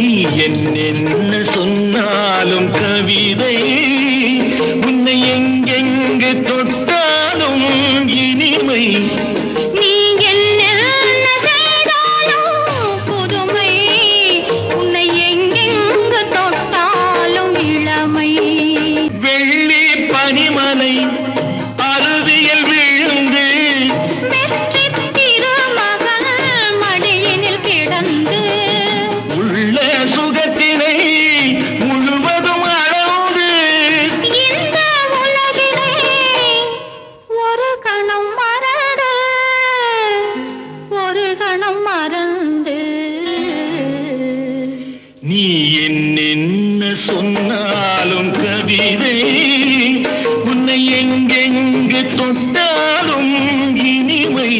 நீ என்னென்ன சொன்னாலும் கவிதை உன்னை எங்கெங்கு தொட்டாலும் இனிமை. நீ என்ன செய்தாலும் புதுமை உன்னை எங்கெங்கு தொட்டாலும் இளமை. வெள்ளி பனிமலை கணம் மறந்து. நீ என்னென்ன சொன்னாலும் கவிதை உன்னை எங்கெங்கு தொட்டாலும் இனிமை.